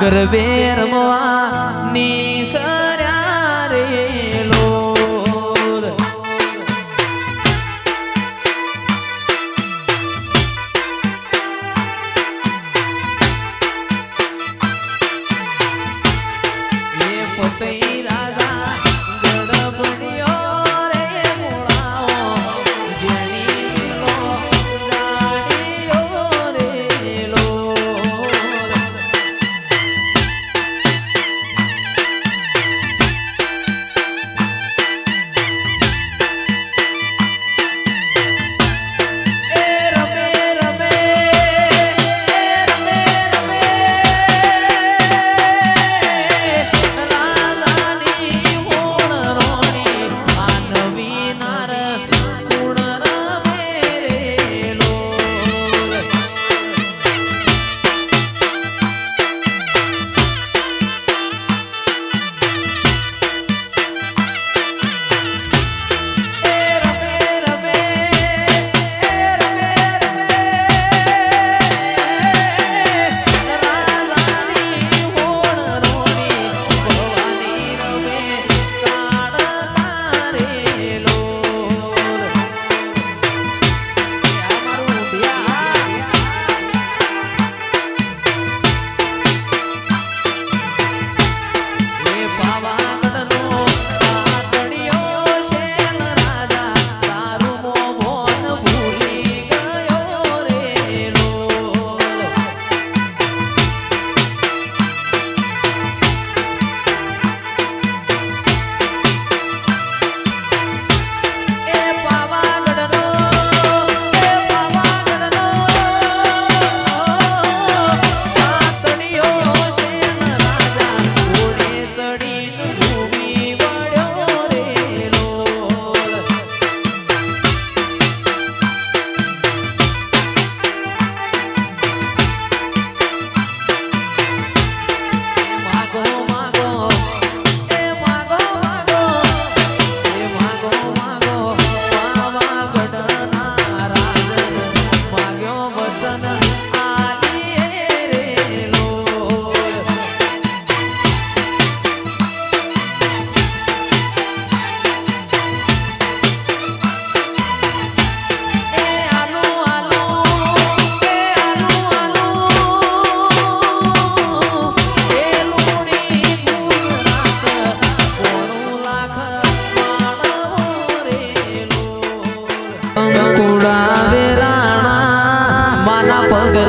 ગરબે રમવાની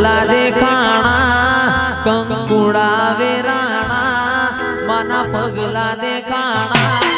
ઝાલા દેખાણા કંકુડા વેરાણા માના પગલા દેખાણા.